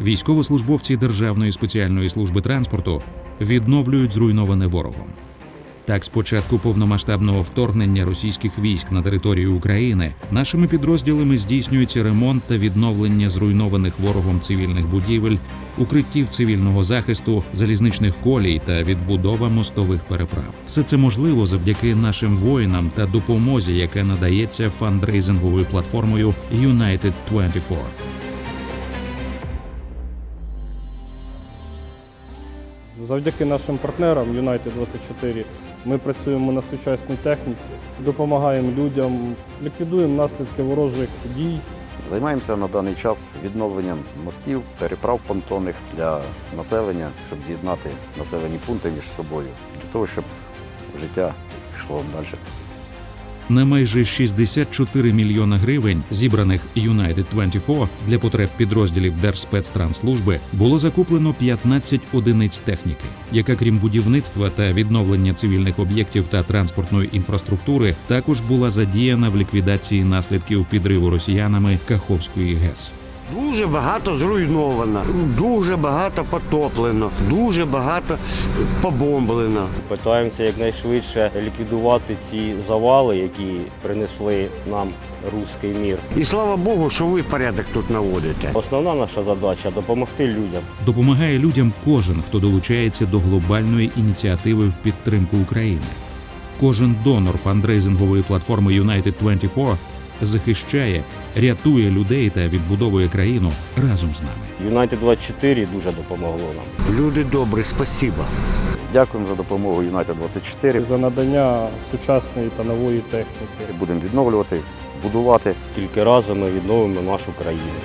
Військовослужбовці Державної спеціальної служби транспорту відновлюють зруйноване ворогом. Так, з початку повномасштабного вторгнення російських військ на територію України нашими підрозділами здійснюється ремонт та відновлення зруйнованих ворогом цивільних будівель, укриттів цивільного захисту, залізничних колій та відбудова мостових переправ. Все це можливо завдяки нашим воїнам та допомозі, яка надається фандрейзинговою платформою United 24. Завдяки нашим партнерам United 24 ми працюємо на сучасній техніці, допомагаємо людям, ліквідуємо наслідки ворожих дій. Займаємося на даний час відновленням мостів, переправ понтонних для населення, щоб з'єднати населені пункти між собою, для того, щоб життя йшло далі. На майже 64 мільйона гривень, зібраних United 24 для потреб підрозділів Держспецтранслужби, було закуплено 15 одиниць техніки, яка крім будівництва та відновлення цивільних об'єктів та транспортної інфраструктури, також була задіяна в ліквідації наслідків підриву росіянами Каховської ГЕС. Дуже багато зруйновано, дуже багато потоплено, дуже багато побомблено. Питаємося якнайшвидше ліквідувати ці завали, які принесли нам руський мір. І слава Богу, що ви порядок тут наводите. Основна наша задача допомогти людям. Допомагає людям кожен, хто долучається до глобальної ініціативи в підтримку України. Кожен донор фандрейзингової платформи United 24 захищає, рятує людей та відбудовує країну разом з нами. United 24 дуже допомогло нам. Люди добрі, спасіба. Дякуємо за допомогу United 24. За надання сучасної та нової техніки. Будемо відновлювати, будувати. Тільки разом ми відновимо нашу країну.